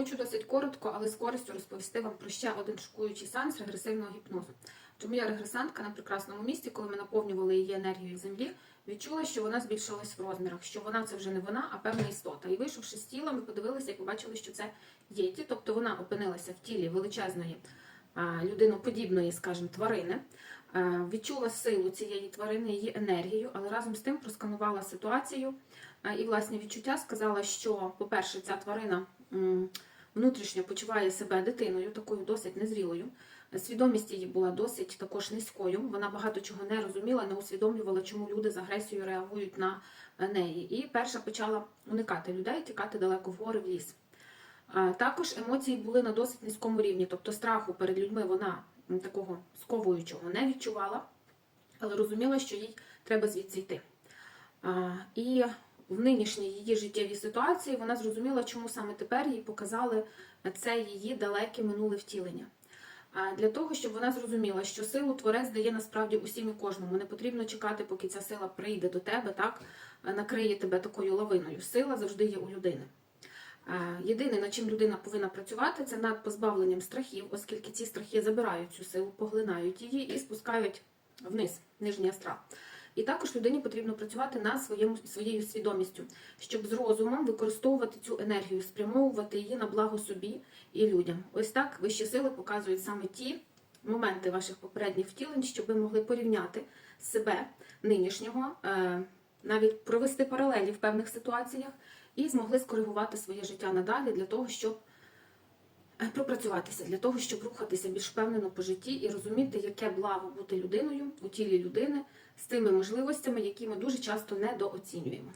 Хочу досить коротко, але з користю розповісти вам про ще один шокуючий сеанс регресивного гіпнозу. Тому я регресантка на прекрасному місці, коли ми наповнювали її енергією землі, відчула, що вона збільшилась в розмірах, що вона це вже не вона, а певна істота. І вийшовши з тіла, ми подивилися і побачили, що це єті, тобто вона опинилася в тілі величезної людиноподібної, скажімо, тварини. Відчула силу цієї тварини, її енергію, але разом з тим просканувала ситуацію і власні відчуття сказала, що, по-перше, ця тварина внутрішньо почуває себе дитиною, такою досить незрілою. Свідомість її була досить також низькою. Вона багато чого не розуміла, не усвідомлювала, чому люди з агресією реагують на е, неї. І перша почала уникати людей, тікати далеко в гори в ліс. Також емоції були на досить низькому рівні, тобто страху перед людьми вона такого сковуючого не відчувала, але розуміла, що їй треба звідси йти. І в нинішній її життєвій ситуації вона зрозуміла, чому саме тепер їй показали це її далеке минуле втілення. Для того, щоб вона зрозуміла, що силу творець дає насправді усім і кожному. Не потрібно чекати, поки ця сила прийде до тебе, так накриє тебе такою лавиною. Сила завжди є у людини. Єдине, над чим людина повинна працювати, це над позбавленням страхів, оскільки ці страхи забирають цю силу, поглинають її і спускають вниз, нижній астрал. І також людині потрібно працювати над своєму, своєю свідомістю, щоб з розумом використовувати цю енергію, спрямовувати її на благо собі і людям. Ось так вищі сили показують саме ті моменти ваших попередніх втілень, щоб ви могли порівняти себе нинішнього, е, навіть провести паралелі в певних ситуаціях і змогли скоригувати своє життя надалі для того, щоб пропрацюватися, для того, щоб рухатися більш впевнено по житті і розуміти, яке благо бути людиною у тілі людини з тими можливостями, які ми дуже часто недооцінюємо.